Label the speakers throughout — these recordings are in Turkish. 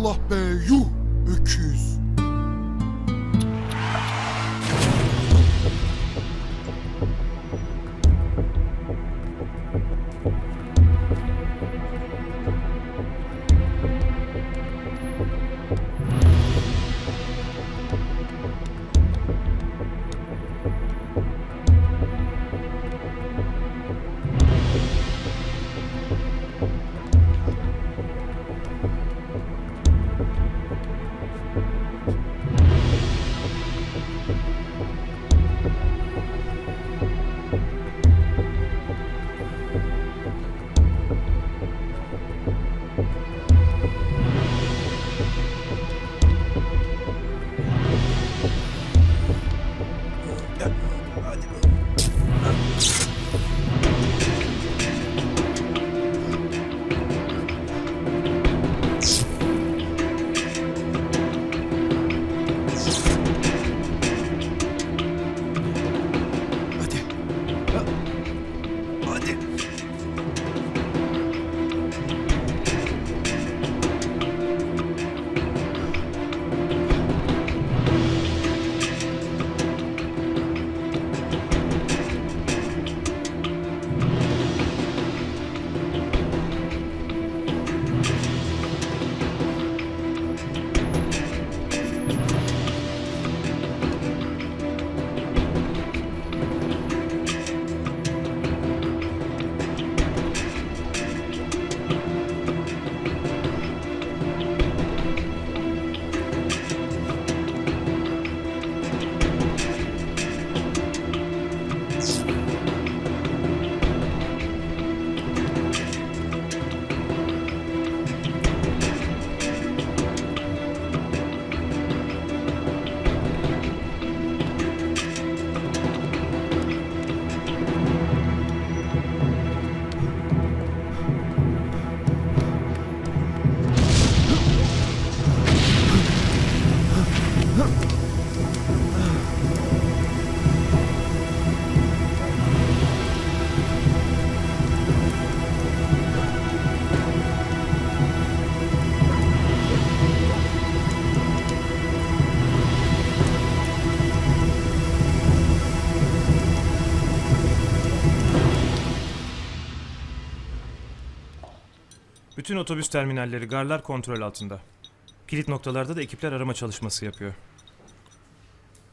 Speaker 1: Allah be yuh öküz.
Speaker 2: Bütün otobüs terminalleri, garlar kontrol altında. Kilit noktalarda da ekipler arama çalışması yapıyor.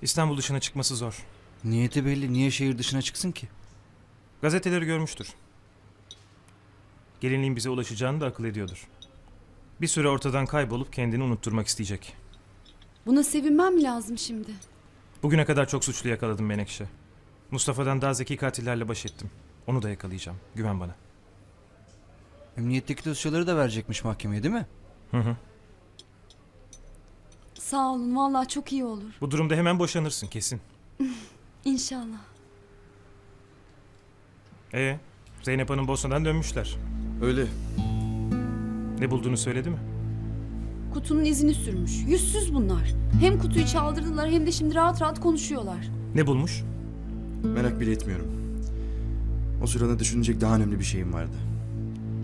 Speaker 2: İstanbul dışına çıkması zor.
Speaker 3: Niyeti belli. Niye şehir dışına çıksın ki?
Speaker 2: Gazeteleri görmüştür. Gelinliğin bize ulaşacağını da akıl ediyordur. Bir süre ortadan kaybolup kendini unutturmak isteyecek.
Speaker 4: Buna sevinmem mi lazım şimdi?
Speaker 2: Bugüne kadar çok suçlu yakaladım Menekşe. Mustafa'dan daha zeki katillerle baş ettim. Onu da yakalayacağım. Güven bana.
Speaker 3: Emniyetteki dosyaları da verecekmiş mahkemeye değil mi?
Speaker 2: Hı hı.
Speaker 4: Sağ olun vallahi çok iyi olur.
Speaker 2: Bu durumda hemen boşanırsın kesin.
Speaker 4: İnşallah.
Speaker 2: Ee, Zeynep Hanım Bosna'dan dönmüşler.
Speaker 1: Öyle.
Speaker 2: Ne bulduğunu söyledi mi?
Speaker 4: Kutunun izini sürmüş. Yüzsüz bunlar. Hem kutuyu çaldırdılar hem de şimdi rahat rahat konuşuyorlar.
Speaker 2: Ne bulmuş?
Speaker 5: Merak bile etmiyorum. O sırada düşünecek daha önemli bir şeyim vardı.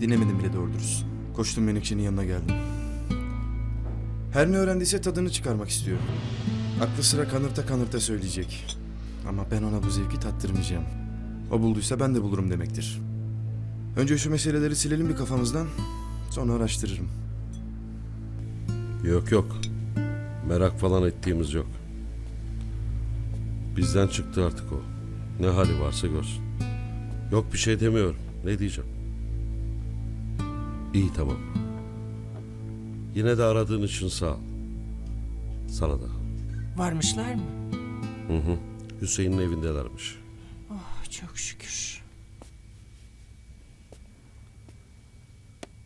Speaker 5: Dinlemedim bile doğru dürüst. Koştum Menekşe'nin yanına geldim. Her ne öğrendiyse tadını çıkarmak istiyor. Aklı sıra kanırta kanırta söyleyecek. Ama ben ona bu zevki tattırmayacağım. O bulduysa ben de bulurum demektir. Önce şu meseleleri silelim bir kafamızdan. Sonra araştırırım.
Speaker 6: Yok yok. Merak falan ettiğimiz yok. Bizden çıktı artık o. Ne hali varsa görsün. Yok bir şey demiyorum. Ne diyeceğim? İyi tamam. Yine de aradığın için sağ ol. Sana da.
Speaker 7: Varmışlar mı?
Speaker 6: Hı hı. Hüseyin'in evindelermiş.
Speaker 7: Oh, çok şükür.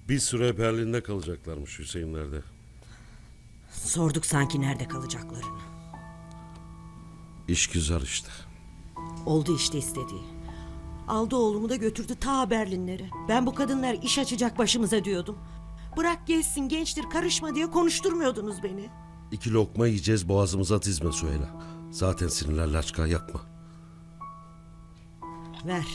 Speaker 6: Bir süre Berlin'de kalacaklarmış Hüseyinler'de.
Speaker 7: Sorduk sanki nerede kalacaklarını.
Speaker 6: İş güzel işte.
Speaker 7: Oldu işte istediği. Aldı oğlumu da götürdü ta Berlinlere. Ben bu kadınlar iş açacak başımıza diyordum. Bırak gelsin gençtir karışma diye konuşturmuyordunuz beni.
Speaker 6: İki lokma yiyeceğiz boğazımıza dizme Süheyla. Zaten sinirler laçka yakma.
Speaker 7: Ver.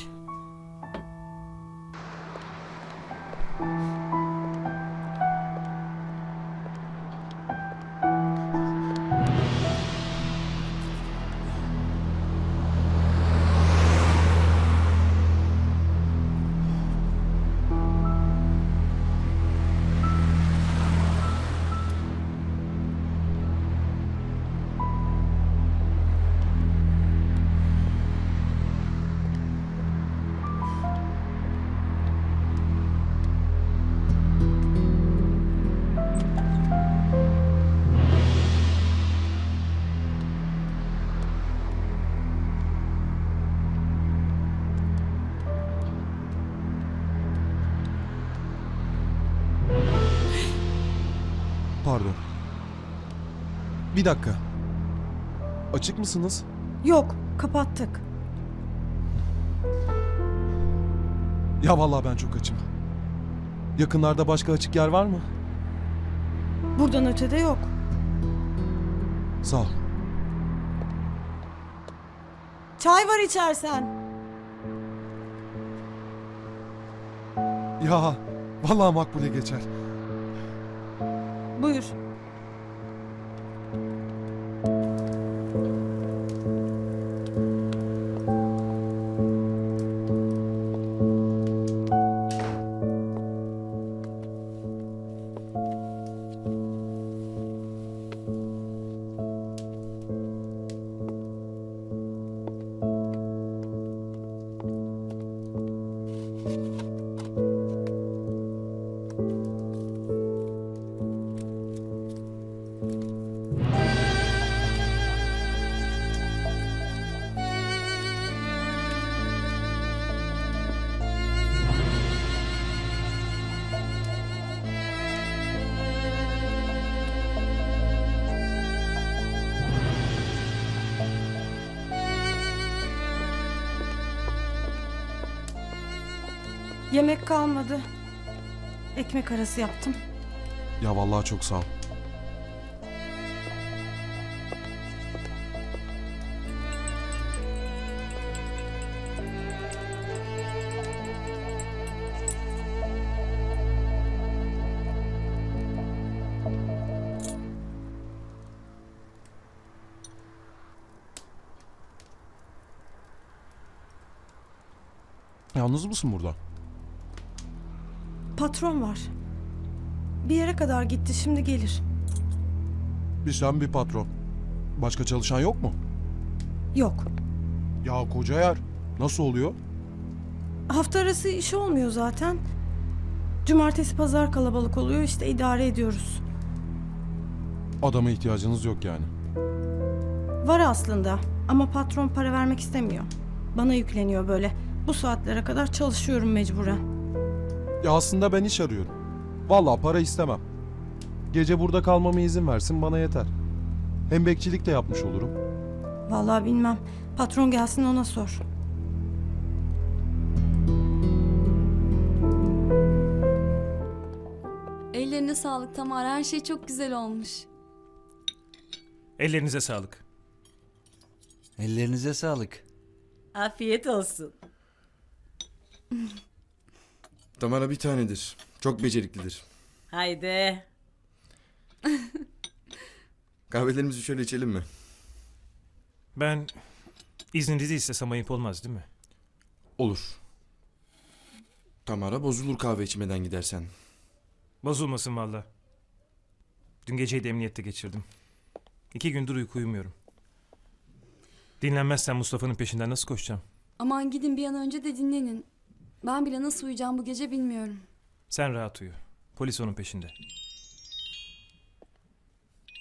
Speaker 1: Pardon. Bir dakika. Açık mısınız?
Speaker 8: Yok, kapattık.
Speaker 1: Ya vallahi ben çok açım. Yakınlarda başka açık yer var mı?
Speaker 8: Buradan ötede yok.
Speaker 1: Sağ ol.
Speaker 8: Çay var içersen.
Speaker 1: Ya vallahi makbule geçer.
Speaker 8: Buyur. Yemek kalmadı. Ekmek arası yaptım.
Speaker 1: Ya vallahi çok sağ ol. Yalnız mısın burada?
Speaker 8: Patron var. Bir yere kadar gitti, şimdi gelir.
Speaker 1: Bir sen bir patron. Başka çalışan yok mu?
Speaker 8: Yok.
Speaker 1: Ya koca yer. Nasıl oluyor?
Speaker 8: Hafta arası iş olmuyor zaten. Cumartesi pazar kalabalık oluyor, işte idare ediyoruz.
Speaker 1: Adama ihtiyacınız yok yani.
Speaker 8: Var aslında ama patron para vermek istemiyor. Bana yükleniyor böyle. Bu saatlere kadar çalışıyorum mecburen.
Speaker 1: Ya aslında ben iş arıyorum. Vallahi para istemem. Gece burada kalmama izin versin bana yeter. Hem bekçilik de yapmış olurum.
Speaker 8: Vallahi bilmem. Patron gelsin ona sor.
Speaker 4: Ellerine sağlık Tamara. Her şey çok güzel olmuş.
Speaker 2: Ellerinize sağlık.
Speaker 3: Ellerinize sağlık.
Speaker 7: Afiyet olsun.
Speaker 5: Tamara bir tanedir. Çok beceriklidir.
Speaker 7: Haydi.
Speaker 5: Kahvelerimizi şöyle içelim mi?
Speaker 2: Ben izninizi istesem ayıp olmaz değil mi?
Speaker 5: Olur. Tamara bozulur kahve içmeden gidersen.
Speaker 2: Bozulmasın valla. Dün geceyi de emniyette geçirdim. İki gündür uyku uyumuyorum. Dinlenmezsen Mustafa'nın peşinden nasıl koşacağım?
Speaker 4: Aman gidin bir an önce de dinlenin. Ben bile nasıl uyuyacağım bu gece bilmiyorum.
Speaker 2: Sen rahat uyu. Polis onun peşinde.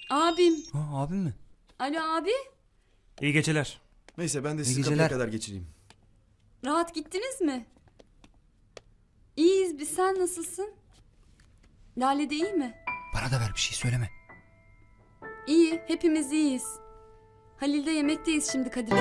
Speaker 4: Abim.
Speaker 3: Ha, abim mi?
Speaker 4: Alo abi.
Speaker 2: İyi geceler.
Speaker 5: Neyse ben de sizi kapıya
Speaker 3: geceler.
Speaker 5: kadar geçireyim.
Speaker 4: Rahat gittiniz mi? İyiyiz biz. Sen nasılsın? Lale de iyi mi?
Speaker 3: Bana da ver bir şey söyleme.
Speaker 4: İyi. Hepimiz iyiyiz. Halil'de yemekteyiz şimdi Kadir.